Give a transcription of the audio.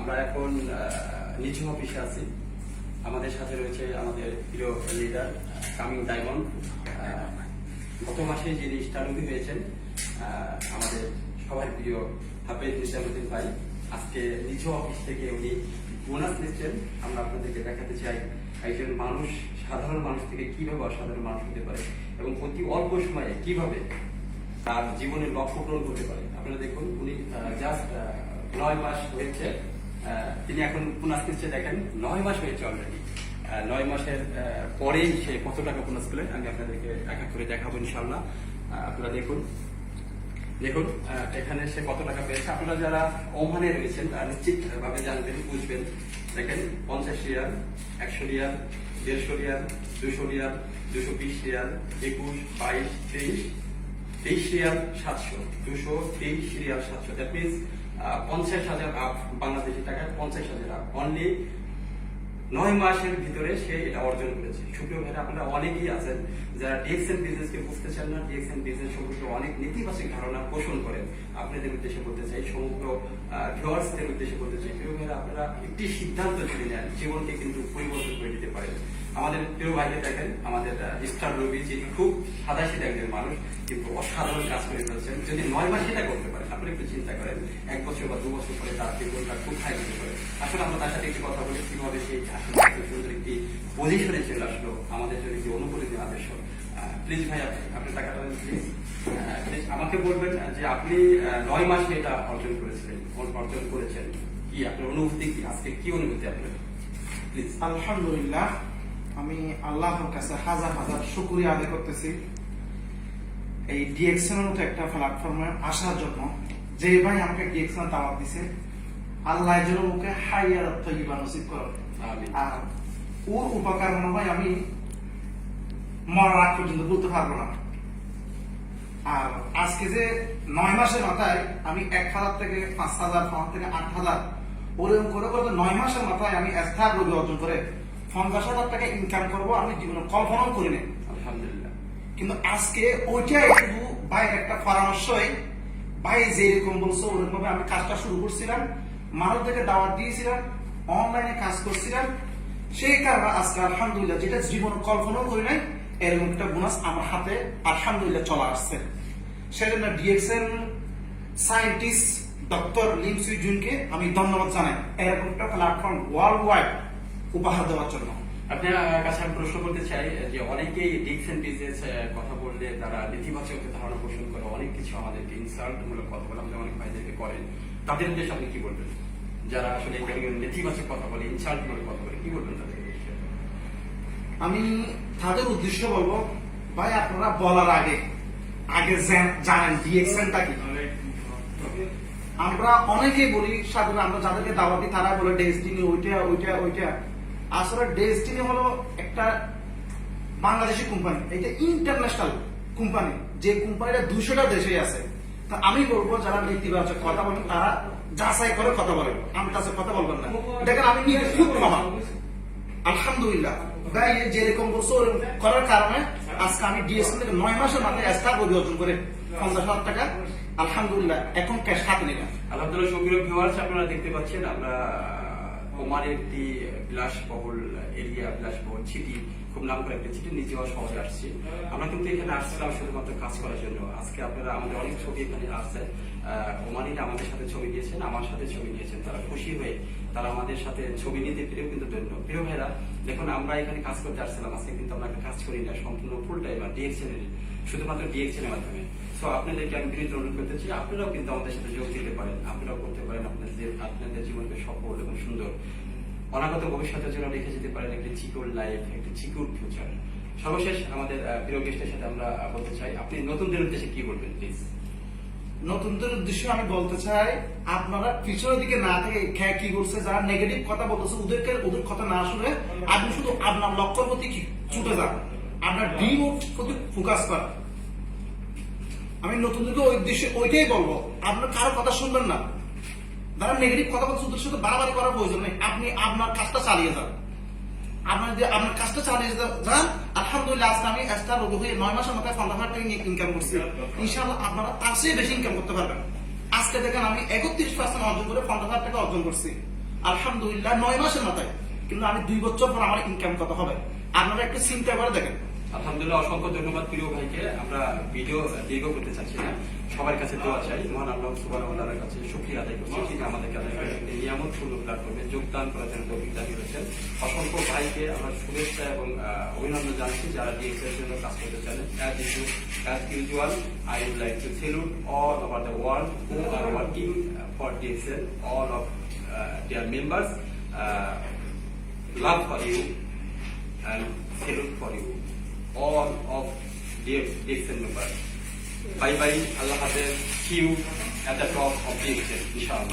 আমরা এখন নিচু অফিসে আছি। আমাদের সাথে রয়েছে আমাদের প্রিয় লিডার কামিং ডায়মন্ড গত মাসে যিনি স্টারুদি হয়েছেন আমাদের সবার প্রিয় হাফেজ নিজামুদ্দিন ভাই, আজকে নিচু অফিস থেকে উনি বোনাস নিচ্ছেন আমরা আপনাদেরকে দেখাতে চাই একজন মানুষ, সাধারণ মানুষ থেকে কীভাবে অসাধারণ মানুষ হতে পারে এবং অতি অল্প সময়ে কীভাবে তার জীবনের লক্ষ্য পূরণ করতে পারে। আপনারা দেখুন, উনি জাস্ট নয় মাস হয়েছে। তিনি এখন পুনাস কিনছে, দেখেন, নয় মাস হয়েছে অলরেডি নয় মাসের পরেই সে কত টাকা পুনাস পেলেন আমি আপনাদেরকে এক এক করে দেখাবো ইনশাল্লাহ আপনারা দেখুন দেখুন এখানে সে কত টাকা পেয়েছে। আপনারা যারা ওমানে রয়েছেন, তারা নিশ্চিত ভাবে জানবেন, বুঝবেন। দেখেন, পঞ্চাশ রিয়াল, একশো রিয়াল, দেড়শো রিয়াল, দুশো রিয়াল, দুশো বিশ রিয়াল, একুশ, বাইশ, তেইশ তেইশ রিয়াল সাতশো, দুশো তেইশ রিয়াল সাতশো। দ্যাট মিনস পঞ্চাশ হাজার আপ, বাংলাদেশি টাকায় পঞ্চাশ হাজার আপ। অনলি নয় মাসের ভিতরে সে এটা অর্জন করেছে। সুপ্রিয় ভাইরা, আপনারা অনেকেই আছেন যারা ডিএক্সএন বিজনেসকে বুঝতে চান না ডিএক্সএন বিজনেস সম্পর্কে অনেক নেতিবাচক ধারণা পোষণ করেন। আপনাদের উদ্দেশ্যে বলতে চাই, সমগ্র ভিউয়ার্সদের উদ্দেশ্যে বলতে চাই, প্রিয় ভাইরা, আপনারা একটি সিদ্ধান্ত যদি নেন, জীবনকে কিন্তু পরিবর্তন করে দিতে পারেন। আমাদের প্রিয় ভাইকে দেখেন, আমাদের স্টার রবি, যিনি খুব সাদাসিধা একজন মানুষ, কিন্তু অসাধারণ কাজ করে ফেলছেন। যদি নয় মাস সেটা করতে পারেন, আপনি একটু চিন্তা করেন, এক বছর বা দু বছর পরে তার জীবনটা কোথায় যেতে পারে আসলে আমরা তার সাথে একটু কথা বলি, কীভাবে সেই আসলে সুন্দর একটি পজিশনে চলে আসলো, আমাদের জন্য একটি অনুপ্রেরণা আদর্শ। প্লিজ ভাই, আপনি আপনি টাকাটা প্লিজ প্লিজ আমাকে বলবেন যে আপনি নয় মাসে এটা অর্জন করেছিলেন, অর্জন করেছেন। কি আপনার অনুভূতি কি? আজকে কি অনুভূতি আপনার? আলহামদুলিল্লাহ আমি আল্লাহর কাছে হাজার হাজার শুক্রিয়া আদায় করতেছি। এই ডিএক্সনের মতো একটা প্ল্যাটফর্মে আসার জন্য। যে ভাই আমাকে ডিএক্সএন দাওয়াত দিছে আল্লাহ যেন মুখে হাইয়ার তৈবা নসিব করো। আর ওর উপকার মনে হয় আমি মরার আগ পর্যন্ত বলতে পারব না। আর আজকে যে নয় মাসের মাথায় আমি এক হাজার থেকে পাঁচ হাজার পাঁচ থেকে আট হাজার ওরকম করে করে নয় মাসের মাথায় আমি স্থায়ী অর্জন করে পঞ্চাশ হাজার টাকা ইনকাম করব আমি জীবনে কল্পনাও করি না আলহামদুলিল্লাহ। কিন্তু আজকে ওইটাই শুধু ভাই একটা পরামর্শই। ভাই যেরকম বলছো ওরকম ভাবে আমি কাজটা শুরু করছিলাম মানুষদেরকে দাওয়াত দিয়েছিলাম অনলাইনে কাজ করছিলাম। সেই কারণে আজকে আলহামদুলিল্লাহ যেটা জীবন কল্পনাও করি নাই এরকম একটা বোনাস আমার হাতে আলহামদুলিল্লাহ চলে আসছে। সেজন্য ডিএক্সএন সায়েন্টিস্ট ডক্টর লিম সুইজুনকে আমি ধন্যবাদ জানাই। এরকম একটা প্ল্যাটফর্ম ওয়ার্ল্ড ওয়াইড উপহার দেওয়ার জন্য। আপনার কাছে আমি প্রশ্ন করতে চাই যে অনেকেই ডিকশন বিজনেস কথা বললে তারা নেতিবাচক ধারণা পোষণ করে, অনেক কিছু আমাদেরকে কথা বলে, আমাদের অনেক ভাইদেরকে করেন। তাদের উদ্দেশ্যে আপনি কি বলবেন? যারা আসলে নেতিবাচক কথা বলে কথা বলে, কি বলবেন তাদের আমি তাদের উদ্দেশ্য বলব, ভাই আপনারা বলার আগে আগে জানেন কি? আমরা অনেকেই বলি সাধারণ আমরা যাদেরকে দাওয়াত দিই তারা বলে ডেস্টিনি ওইটা ওইটা ওইটা। আসলে ডেস্টিনি হলো একটা বাংলাদেশি কোম্পানি এটা ইন্টারন্যাশনাল কোম্পানি যে কোম্পানিটা দুশোটা দেশে আছে। তা আমি বলব, যারা নেতিবাচক কথা বলেন তারা যাচাই করে কথা বলেন আমি কাছে কথা বলবেন না। দেখেন, আমি নিজে খুব ক্ষমা। আলহামদুলিল্লাহ। ভাই যেরকম ওরকম করার কারণে আজকে আমি ডিএসএন থেকে নয় মাসের মাথায় স্টার বডি অর্জন করে পঞ্চাশ হাজার টাকা। আলহামদুলিল্লাহ, এখন ক্যাশ হাতে নিলাম। আলহামদুলিল্লাহ সক্রিয় ভিউয়ার্স আপনারা দেখতে পাচ্ছেন, আমরা ওমানের একটি বিলাসবহুল এরিয়া, বিলাসবহুল সিটি খুব নাম করে একটা সিটি নিজে শহরে আসছি। আমরা কিন্তু এখানে আসছিলাম শুধুমাত্র কাজ করার জন্য। আজকে আপনারা আমাদের অনেক ছবি এখানে আসছে ওমানিরা আমাদের সাথে ছবি দিয়েছেন, আমার সাথে ছবি দিয়েছেন। তারা খুশি হয়ে তারা আমাদের সাথে ছবি নিতে পেরেও কিন্তু ধন্য। প্রিয় ভাইরা, দেখুন, আমরা এখানে কাজ করতে আসছিলাম। আজকে কিন্তু আমরা কাজ করি না। সম্পূর্ণ ফুল টাইম ডিএক্সএন এর শুধুমাত্র ডিএক্সএন এর মাধ্যমে। সো আপনাদেরকে আমি বিনীত অনুরোধ করতে চাই, আপনারাও কিন্তু আমাদের সাথে যোগ দিতে পারেন। আপনারাও করতে পারেন আপনাদের আপনাদের জীবনকে সফল এবং সুন্দর। অনাগত ভবিষ্যতের জন্য রেখে যেতে পারেন একটি চিকুর লাইফ একটি চিকুর ফিউচার সর্বশেষ আমাদের প্রিয় গেস্টের সাথে আমরা বলতে চাই, আপনি নতুনদের উদ্দেশ্যে কি বলবেন প্লিজ নতুনদের উদ্দেশ্যে আমি বলতে চাই, আপনারা পিছনের দিকে না থেকে খেয়ে কি করছে, যারা নেগেটিভ কথা বলতেছে, ওদেরকে, ওদের কথা না শুনে আপনি শুধু আপনার লক্ষ্যের প্রতি ছুটে যান। আপনার ডিম প্রতি ফোকাস করেন। আমি নতুনদেরকে ওই উদ্দেশ্যে ওইটাই বলব। আপনার কারও কথা শুনবেন না। যারা নেগেটিভ কথা বলছে ওদের সাথে বাড়াবাড়ি করার প্রয়োজন নেই। আপনি আপনার কাজটা চালিয়ে যান। আপনার যে আপনার কাজটা চালিয়ে যান, আলহামদুলিল্লাহ আজকে আমি একটা রোগ হয়ে নয় মাসের মাথায় পনেরো হাজার টাকা ইনকাম করছি। ইনশাআল্লাহ আপনারা তার চেয়ে বেশি ইনকাম করতে পারবেন। আজকে দেখেন আমি একত্রিশ পার্সেন্ট অর্জন করে পনেরো হাজার টাকা অর্জন করছি। আলহামদুলিল্লাহ নয় মাসের মাথায়। কিন্তু আমি দুই বছর পর আমার ইনকাম কত হবে? আপনারা একটু চিন্তা করে দেখেন। আলহামদুলিল্লাহ, অসংখ্য ধন্যবাদ প্রিয় ভাইকে। আমরা ভিডিও দীর্ঘ করতে চাচ্ছি না। সবার কাছে দোয়া চাই। মহান আল্লাহ সুবাহ কাছে সুখী আদায় করছি তিনি আমাদেরকে আদায় নিয়ামত পূর্ণ প্ল্যাটফর্মে যোগদান করার জন্য তৌফিক দাবি অসংখ্য ভাইকে আমরা শুভেচ্ছা এবং অভিনন্দন জানাচ্ছি যারা ডিএক্সের জন্য কাজ করতে চান। As as usual I would like to salute all over the world who are working for all of their members love for you and salute for you. All of their DXN members. Bye bye, Allah Hafiz. See you at the top of DXN, inshallah.